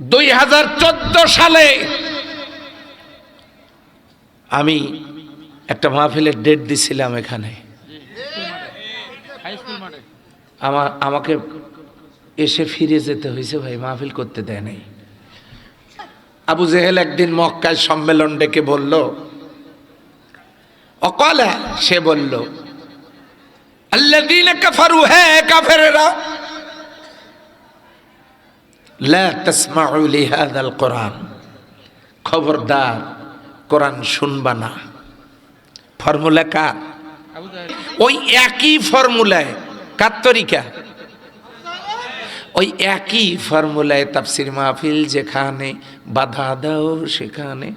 দুই হাজার চোদ্দ সালে আমি একটা মাহফিলের ডেট দিছিলাম এখানে। আমার, আমাকে এসে ফিরে যেতে হয়েছে ভাই, মাহফিল করতে দেয় নাই। আবু জেহেল একদিন মক্কায় সম্মেলন ডেকে বলল, অকলা সে বলল, আল্লাযীনা কাফারু হে কাফেররা কোরআন। খবরদার, কোরআন শুনবা না। ফর্মুলা কার? ওই একই ফর্মুলায়, কার তরিকা? ওই একই ফর্মুলায় তাফসির মাহফিল যেখানে বাধা দাও সেখানে।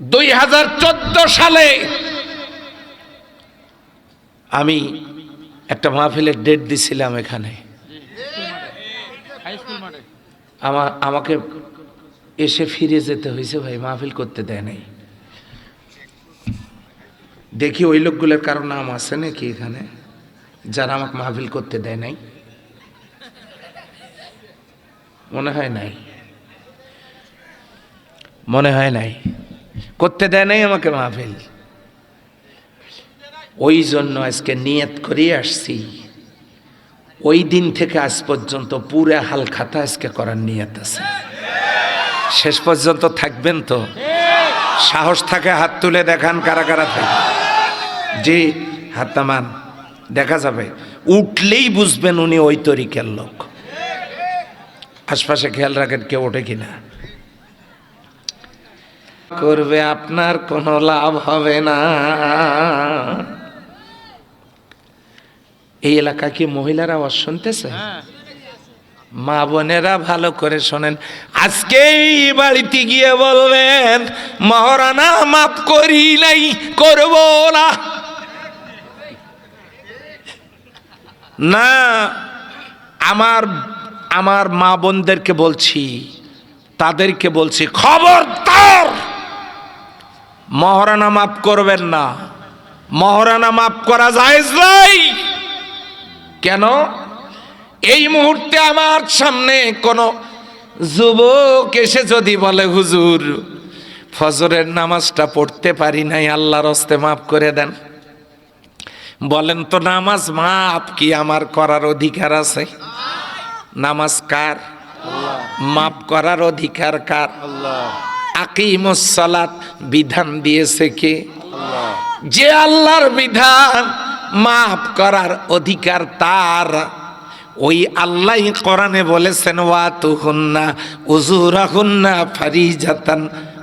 দুই হাজার চোদ্দ সালে আমি একটা মাহফিলের ডেট দিছিলাম এখানে হাই স্কুল মাঠে আমার, আমাকে এসে ফিরে যেতে হয়েছে ভাই, মাহফিল করতে দেয় নাই। দেখি ওই লোকগুলোর কারও নাম আছে নাকি এখানে, যারা আমাকে মাহফিল করতে দেয় নাই। মনে হয় নাই। মনে হয় নাই। করতে দেয় নাই আমাকে মাহফিল। ওই জন্য আজকে নিয়ত করিয়ে আসছি। ওই দিন থেকে আজ পর্যন্ত পুরা হাল খাতা আজকে করার নিয়ত আছে। শেষ পর্যন্ত থাকবেন তো? সাহস থাকে হাত তুলে দেখান কারা কারা থাকে জি হাত নামান দেখা যাবে। উঠলেই বুঝবেন উনি ওই তরিকের লোক। আশপাশে খেয়াল রাখেন কেউ ওঠে কিনা। করবে আপনার কোনো লাভ হবে না। এই এলাকা কি মহিলারা আওয়াজ শুনতেছে? মা বোনেরা ভালো করে শোনেন। আজকে এই বাড়িতে গিয়ে বলবেন, মহারানা মাফ করি নাই, করব না। না, আমার আমার মা বোনদেরকে বলছি, তাদেরকে বলছি, খবরদার! মহারানা মাফ করবেন না। মহারানা মাফ করা যায় নাই। কেন? এই মুহূর্তে আমার সামনে কোনো যুবক এসে যদি বলে, হুজুর, ফজরের নামাজটা পড়তে পারি নাই, আল্লাহর হস্তে মাফ করে দেন। বলেন তো, নামাজ মাপ কি আমার করার অধিকার আছে? নামাজ কার? মাপ করার অধিকার কার? আকিমুসসালাত বিধান দিয়েছে কে? যে আল্লাহর বিধান মাফ করার অধিকার তার। ওই আল্লাহ কোরআনে বলেছেন ওয়া তুহুন্না উজুরাহুন্না ফারিজাতান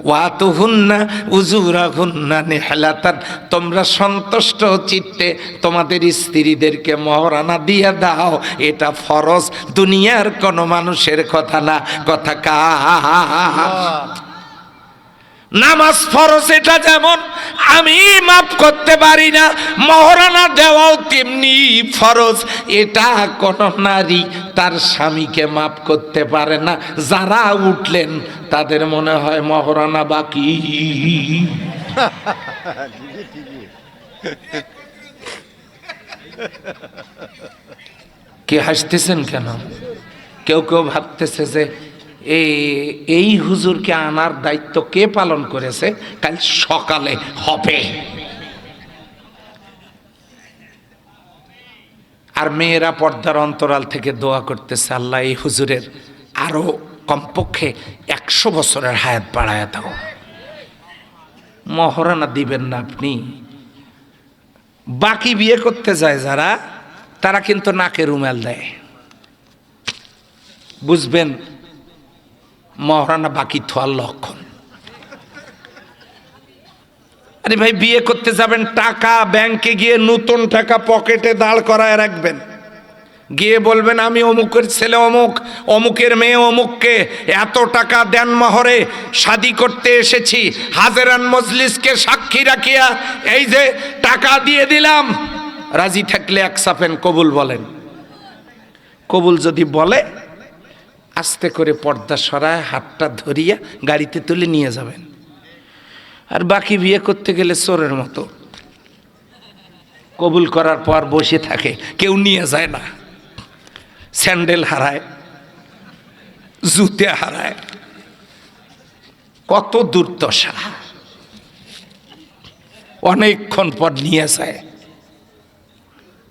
ওয়া তুহুন্না উজুরাহুন্না নেহলাতান। তোমরা সন্তুষ্ট চিত্তে তোমাদের স্ত্রীদেরকে মহরানা দিয়ে দাও। এটা ফরজ দুনিয়ার কোনো মানুষের কথা না। কথা কা নামাজ ফরজ এটা যেমন আমি মাফ করতে পারি না। মহারানা দেওয়াও তেমনি ফরজ। এটা কোন নারী তার স্বামীকে মাফ করতে পারে না। যারা উঠলেন, তাদের মনে হয় মহারানা বাকি। কে হাসতেছেন কেন? কেউ কেউ ভাবতেছে যে এই এই হুজুরকে আনার দায়িত্ব কে পালন করেছে? কাল সকালে হবে। আর মেয়েরা পর্দার অন্তরাল থেকে দোয়া করতেছে, আল্লাহ, এই হুজুরের আরও কমপক্ষে একশো বছরের হায়াত বাড়ায় দাও। মহারানা দিবেন না আপনি। বাকি বিয়ে করতে যায় যারা, তারা কিন্তু নাকে রুমাল দেয়। বুঝবেন মহারানা বাকি থোয়ার লক্ষণ। আরে ভাই, বিয়ে করতে যাবেন, টাকা ব্যাংকে গিয়ে নতুন টাকা পকেটে দাঁড় করায় রাখবেন। গিয়ে বলবেন, আমি অমুকের ছেলে অমুক, অমুকের মেয়ে অমুককে এত টাকা দেন মহরে, শাদি করতে এসেছি, হাজেরান মজলিসকে সাক্ষী রাখিয়া এই যে টাকা দিয়ে দিলাম। রাজি থাকলে এক সাফেন কবুল বলেন। কবুল যদি বলে আস্তে করে পর্দা সরায়, হাতটা ধরিয়া গাড়িতে তুলে নিয়ে যাবেন। আর বাকি বিয়ে করতে গেলে চোরের মতো। কবুল করার পর বসে থাকে, কেউ নিয়ে যায় না। স্যান্ডেল হারায়, জুতে হারায়। কত দুর্দশা। অনেকক্ষণ পর নিয়ে যায়।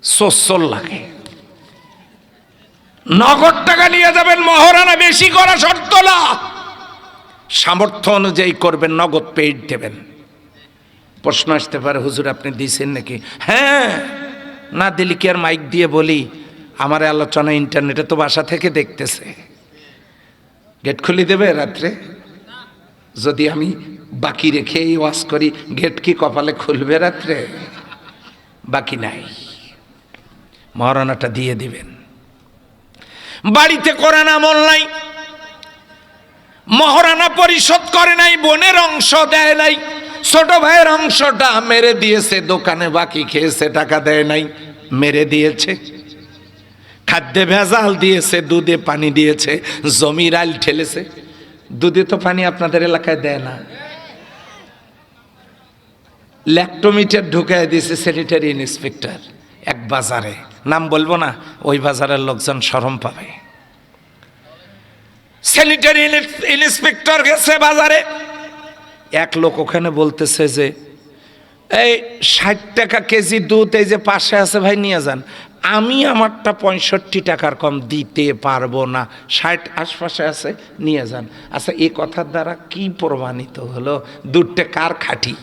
সোসল লাগে। নগদ টাকা নিয়ে যাবেন মহারানা, বেশি করা শর্ত না। সামর্থ্য অনুযায়ী করবেন, নগদ পেইড দেবেন। প্রশ্ন আসতে পারে, হুজুর আপনি দিয়েছেন নাকি? হ্যাঁ না দিলি কি আর মাইক দিয়ে বলি? আমার আলোচনা ইন্টারনেটে তো বাসা থেকে দেখতেছে। গেট খুলে দেবে রাত্রে? যদি আমি বাকি রেখে এই ওয়াশ করি, গেট কি কপালে খুলবে রাত্রে? বাকি নাই। মহারণাটা দিয়ে দিবেন। বাড়িতে কোরআন আমল নাই, মহারানা পরিশোধ করে নাই, বোনের অংশ দেয় নাই, ছোট ভাইয়ের অংশটা মেরে দিয়েছে, দোকানে বাকি খেয়েছে, টাকা দেয় নাই, মেরে দিয়েছে। খাদ্যে ভেজাল দিয়েছে, দুধে পানি দিয়েছে, জমির আল ঠেলেছে, দুধে তো পানি আপনাদের এলাকায় দেয় না। ল্যাক্টোমিটার ঢুকায় দিয়েছে, স্যানিটারি ইন্সপেক্টর। এক বাজারে। নাম বলব না, ওই বাজারের লোকজন সরম পাবে। স্যানিটারি ইন্সপেক্টর গেছে বাজারে। এক লোক ওখানে বলতেছে যে, এই ষাট টাকা কেজি দুধ এই যে পাশে আছে ভাই, নিয়ে যান। আমি আমারটা পঁয়ষট্টি টাকার কম দিতে পারব না। ষাট আশপাশে আছে, নিয়ে যান। আচ্ছা এই কথার দ্বারা কি প্রমাণিত হলো? দুধটা কার খাঁটি?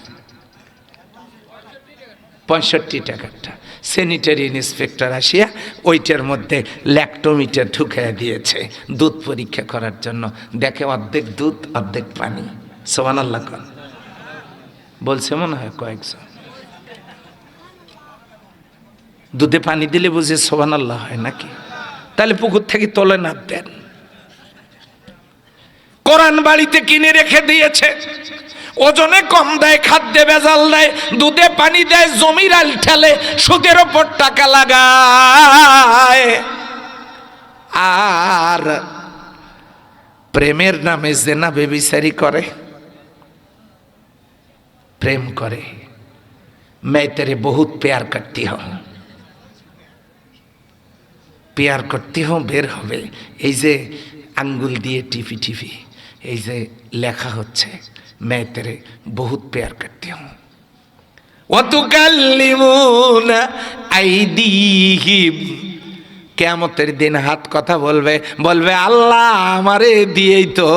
পঁয়ষট্টি টাকারটা। স্যানিটারি ইন্সপেক্টর আসিয়া ওইটার মধ্যে ল্যাক্টোমিটার ঢুকিয়ে দিয়েছে। দুধ পরীক্ষা করার জন্য। দেখে অর্ধেক দুধ, অর্ধেক পানি। সোমান আল্লাহ কন। বলছে মনে হয় কয়েকজন। দুধে পানি দিলে বুঝে সোবান আল্লাহ হয় নাকি? তাহলে পুকুর থেকে তোলে না দেন। কোরআন বাড়িতে কিনে রেখে দিয়েছে। ওজনে কম দেয় খাদ্যে ভেজাল দেয় দুধে পানি দেয় জমির আল ঠেলে সুদের ওপর টাকা লাগায় আর প্রেমের নামে জেনা বেবিচারি করে प्रेम करे मैं तेरे बहुत प्यार करती हूँ প্যার করতে হোক বের হবে এই যে আঙ্গুল দিয়ে টিপি টিপি এই যে লেখা হচ্ছে मैं तेरे बहुत प्यार करती हूँ ওয়াতুকাল্লিমুনা আইদিহিম কেমতের দিন হাত কথা বলবে বলবে আল্লাহ আমারে দিয়েই তো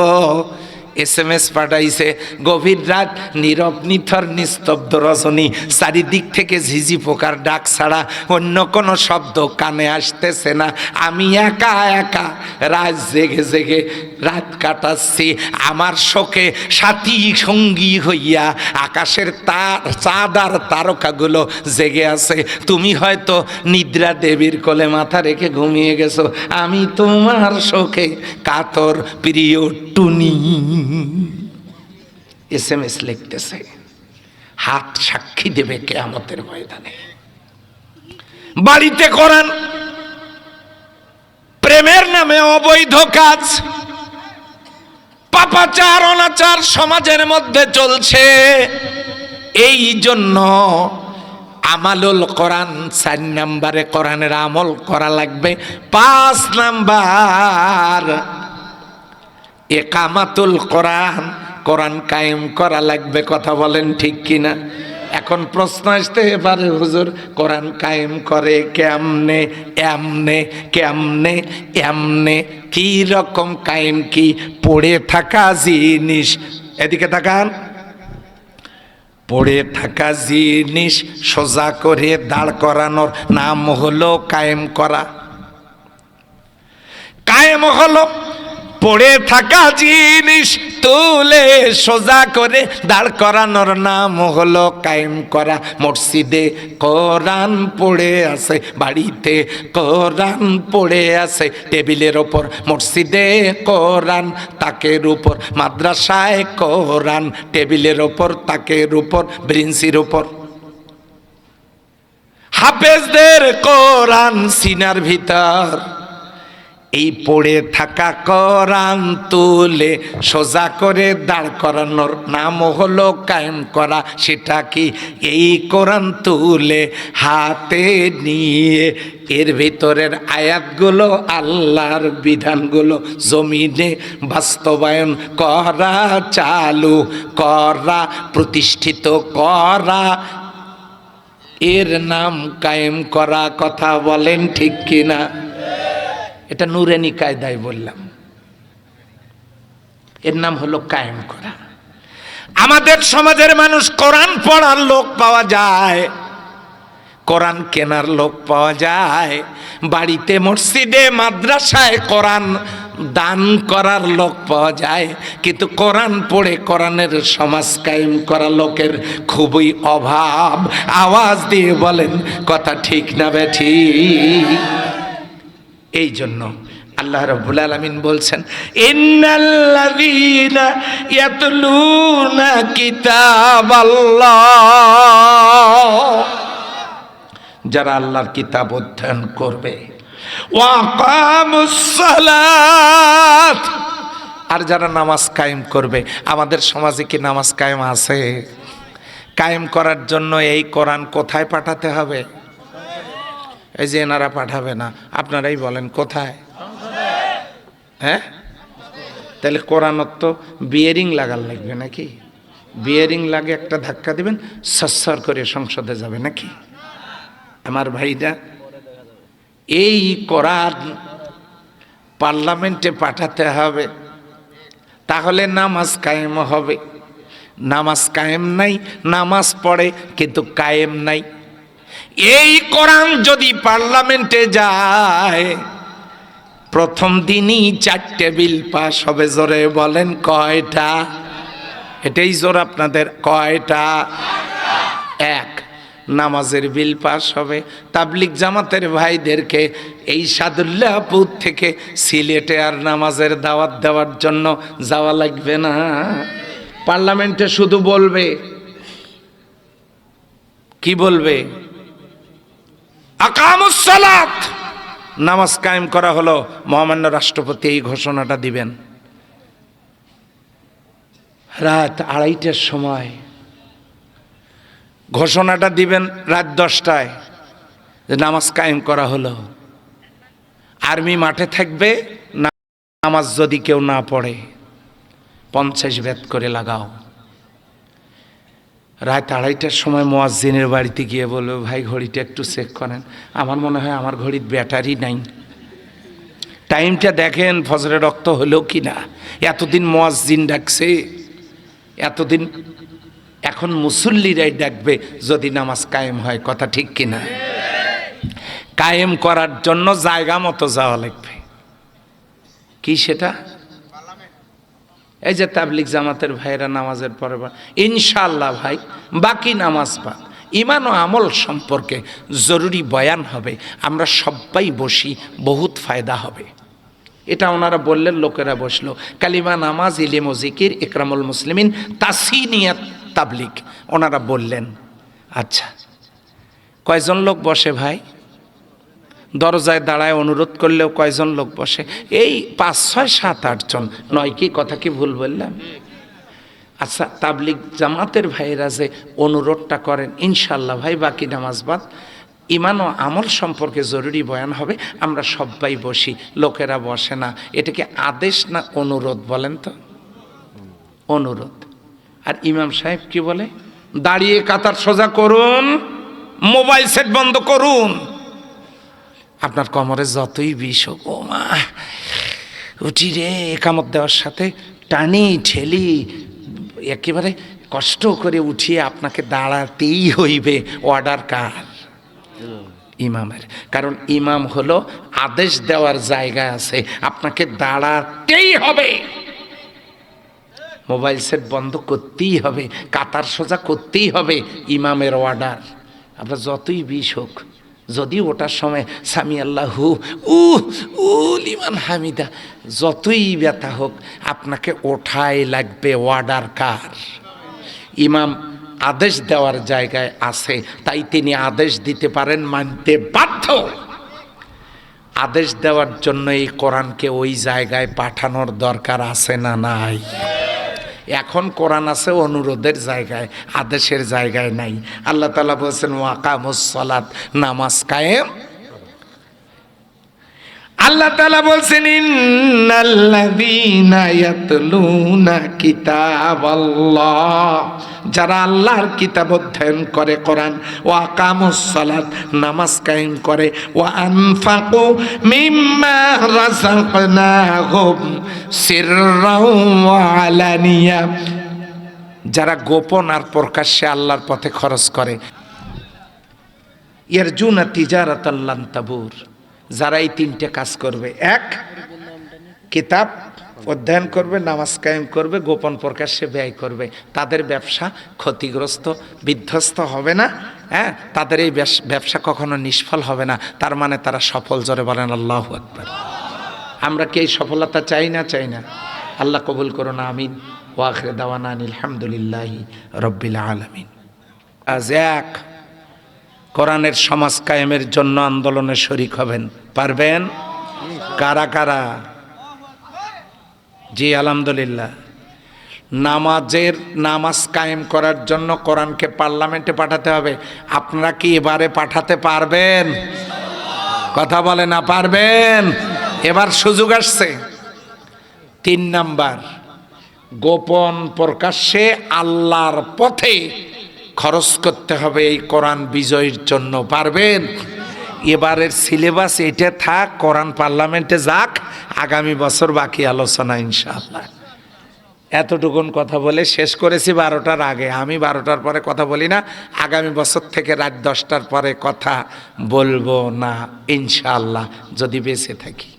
এস এম এস পাঠাইছে, গভীর রাত নীরব, নিথর, নিস্তব্ধ রজনী। চারিদিক থেকে ঝিঝি পোকার ডাক ছাড়া অন্য কোনো শব্দ কানে আসতেছে না। আমি একা একা রাত জেগে জেগে রাত কাটাচ্ছি। আমার শোকে সাথী সঙ্গী হইয়া আকাশের তার, চাঁদ আর তারকাগুলো জেগে আছে। তুমি হয়তো নিদ্রা দেবীর কোলে মাথা রেখে ঘুমিয়ে গেছো। আমি তোমার শোকে কাতর, প্রিয় টুনি। এস এম এস লিখতেছে। হাত সাক্ষী দেবে কে কেয়ামতের ময়দানে। বাড়িতে করান। প্রেমের নামে অবৈধ কাজ। পাপাচার, অনাচার সমাজের মধ্যে চলছে। এই জন্য আমালুল কোরআন চার নাম্বারে কোরআনের আমল করা লাগবে। পাঁচ নাম্বার একামাতুল কোরআন কোরআন কায়েম করা লাগবে, কথা বলেন ঠিক কিনা? এখন প্রশ্ন আসতে পারে, হুজুর, কোরআন কায়েম করে কেমনে, এমনে কেমনে, এমনে, কি রকম কায়েম, কি পড়ে থাকা জিনিস? এদিকে তাকান। পড়ে থাকা জিনিস সোজা করে দাঁড় করানোর নাম হলো কায়েম করা। কায়েম হলো পড়ে থাকা জিনিস তুলে সোজা করে দাঁড় করানোর নাম হলো কায়েম করা। মসজিদে কোরআন পড়ে আছে, বাড়িতে কোরআন পড়ে আছে। টেবিলের ওপর মসজিদে কোরআন, তাকের উপর মাদ্রাসায় কোরআন, টেবিলের ওপর তাকের উপর ব্রিন্সির উপর। হাফেজদের কোরআন সিনার ভিতর। এই পড়ে থাকা কোরআন তুলে সোজা করে দাঁড় করানোর নাম হলো কায়েম করা। সেটা কি এই কোরআন তুলে হাতে নিয়ে এর ভিতরের আয়াতগুলো, আল্লাহর বিধানগুলো জমিনে বাস্তবায়ন করা, চালু করা, প্রতিষ্ঠিত করা, এর নাম কায়েম করা কথা বলেন ঠিক কিনা? এটা নুরেনি কায়দায় বললাম। এর নাম হলো কায়েম করা। আমাদের সমাজের মানুষ কোরআন পড়ার লোক পাওয়া যায়, কোরআন কেনার লোক পাওয়া যায়, বাড়িতে মসজিদে, মাদ্রাসায় কোরআন দান করার লোক পাওয়া যায়, কিন্তু কোরআন পড়ে কোরআনের সমাজ কায়েম করা লোকের খুবই অভাব। আওয়াজ দিয়ে বলেন, কথা ঠিক না বেঠি এই জন্য আল্লাহ রাব্বুল আলামিন বলছেন যারা আল্লাহর কিতাব অধ্যয়ন করবে আর যারা নামাজ কায়েম করবে, আমাদের সমাজে কি নামাজ কায়েম আছে? কায়েম করার জন্য এই কোরআন কোথায় পাঠাতে হবে? এই যে এনারা পাঠাবে না, আপনারাই বলেন কোথায়? হ্যাঁ? তাহলে কোরআনত তো বিয়ারিং লাগার লাগবে নাকি? বিয়ারিং লাগে একটা ধাক্কা দিবেন সস্সর করে সংসদে যাবে নাকি? আমার ভাইরা, এই কোরআন পার্লামেন্টে পাঠাতে হবে, তাহলে নামাজ কায়েম হবে। নামাজ কায়েম নাই, নামাজ পড়ে, কিন্তু কায়েম নাই। এই কোরআন যদি পার্লামেন্টে যায়, প্রথম দিনই চারটে বিল পাস হবে, জোরে বলেন কয়টা? এটাই জোর আপনাদের, কয়টা? এক, নামাজের বিল পাস হবে। তাবলিক জামাতের ভাইদেরকে এই সাদুল্লাহপুর থেকে সিলেটে আর নামাজের দাওয়াত দেওয়ার জন্য যাওয়া লাগবে না। পার্লামেন্টে শুধু বলবে, কি বলবে? আকামুসালাত নামাজ কায়েম করা হলো, মহামান্য রাষ্ট্রপতি এই ঘোষণাটা দিবেন। রাত আড়াইটার সময় ঘোষণাটা দিবেন রাত দশটায় যে নামাজ কায়েম করা হলো। আর্মি মাঠে থাকবে, নামাজ যদি কেউ না পড়ে, পঞ্চাশ বেদ করে লাগাও। রাত আড়াইটার সময় মোয়াজ্জিনের বাড়িতে গিয়ে বলবে ভাই, ঘড়িটা একটু চেক করেন। আমার মনে হয় আমার ঘড়ির ব্যাটারি নাই। টাইমটা দেখেন, ফজরে রক্ত হলো কি না এতদিন মোয়াজ্জিন ডাকছে, এতদিন এখন মুসল্লিরাই ডাকবে যদি নামাজ কায়েম হয়, কথা ঠিক কিনা? কায়েম করার জন্য জায়গা মতো যাওয়া লাগবে। কি সেটা? এই যে তাবলিক জামাতের ভাইরা নামাজের পরে ইনশাল্লাহ ভাই, বাকি নামাজ বাদ। ইমান ও আমল সম্পর্কে জরুরি বয়ান হবে, আমরা সবাই বসি, বহুত ফায়দা হবে। এটা ওনারা বললেন, লোকেরা বসল, কালিমা নামাজ, ইলিম ও জিকির, ইকরামুল মুসলিমিন, তাসিনিয়াত তাবলিক ওনারা বললেন আচ্ছা কয়জন লোক বসে ভাই? দরজায় দাঁড়ায় অনুরোধ করলেও কয়জন লোক বসে? এই পাঁচ, ছয়, সাত আটজন নয় কি? কথা কি ভুল বললাম? আচ্ছা তাবলিক জামাতের ভাইয়েরা যে অনুরোধটা করেন ইনশাল্লাহ ভাই, বাকি নামাজ বাদ। ইমান ও আমল সম্পর্কে জরুরি বয়ান হবে। আমরা সবাই বসি, লোকেরা বসে না। এটাকে আদেশ না অনুরোধ বলেন তো? অনুরোধ। আর ইমাম সাহেব কি বলে? দাঁড়িয়ে কাতার সোজা করুন, মোবাইল সেট বন্ধ করুন। আপনার কোমরে যতই বিষ হোক, ও মা, উঠি রে, একামত দেওয়ার সাথে টানি, ঠেলি, একেবারে কষ্ট করে উঠিয়ে আপনাকে দাঁড়াতেই হইবে অর্ডার কার? ইমামের। কারণ ইমাম হলো আদেশ দেওয়ার জায়গা আছে, আপনাকে দাঁড়াতেই হবে। মোবাইল সেট বন্ধ করতেই হবে, কাতার সোজা করতেই হবে ইমামের অর্ডার আপনার যতই বিষ হোক যদি ওটার সময় সামি আল্লাহু, উ উ, লিমান হামিদা, যতই ব্যথা হোক, আপনাকে ওঠাই লাগবে ওয়ার্ডার কার? ইমাম আদেশ দেওয়ার জায়গায় আছে, তাই তিনি আদেশ দিতে পারেন, মানতে বাধ্য। আদেশ দেওয়ার জন্য এই কোরআনকে ওই জায়গায় পাঠানোর দরকার আছে না নাই? এখন কোরআন আছে অনুরোধের জায়গায় আদেশের জায়গায় নাই। আল্লাহ তালা বলছেন ওয়াকামুসলাত নামাজ কায়েম। আল্লাহ তালা বলছেন যারা আল্লাহর কিতাব অধ্যয়ন করে কোরআন ও আকামুস নামাজ কায়েম করে ও আনফাকু মিম্মা রাযাকনাহুম সিররাও যারা গোপন আর প্রকাশ্যে আল্লাহর পথে খরচ করে, ইয়ারজুনা তিজারাত আল্লান তাবুর। যারা এই তিনটে কাজ করবে, এক, কিতাব অধ্যয়ন করবে, নামাজ কায়েম করবে, গোপন প্রকাশ্যে ব্যয় করবে। তাদের ব্যবসা ক্ষতিগ্রস্ত, বিধ্বস্ত হবে না হ্যাঁ? তাদের এই ব্যবসা কখনো নিষ্ফল হবে না। তার মানে তারা সফল, জোরে বলেন, আল্লাহ আকবার। আমরা কি এই সফলতা চাই না চাই না? আল্লাহ কবুল করুন, আমিন। ওয়াখরে দাওয়ানা আলহামদুলিল্লাহি রব্বিল আলমিন। আজ এক কোরআনের সমাজ কায়েমের জন্য আন্দোলনে শরিক হবেন। পারবেন? কারা কারা? জি, আলহামদুলিল্লাহ। নামাজের নামাজ কায়েম করার জন্য কোরআনকে পার্লামেন্টে পাঠাতে হবে। আপনারা কি এবারে পাঠাতে পারবেন? কথা বলে না, পারবেন? এবার সুযোগ আসছে। তিন নাম্বার, গোপন প্রকাশ্যে আল্লাহর পথে খরচ করতে হবে এই কোরআন বিজয়ের জন্য, পারবেন? এবারের সিলেবাস এটা থাক, কোরআন পার্লামেন্টে যাক, আগামী বছর বাকি আলোচনা, ইনশাআল্লাহ। এতটুকুন কথা বলে শেষ করেছি বারোটার আগে। আমি বারোটার পরে কথা বলি না, আগামী বছর থেকে রাত দশটার পরে কথা বলব না, ইনশাআল্লাহ, যদি বেঁচে থাকি।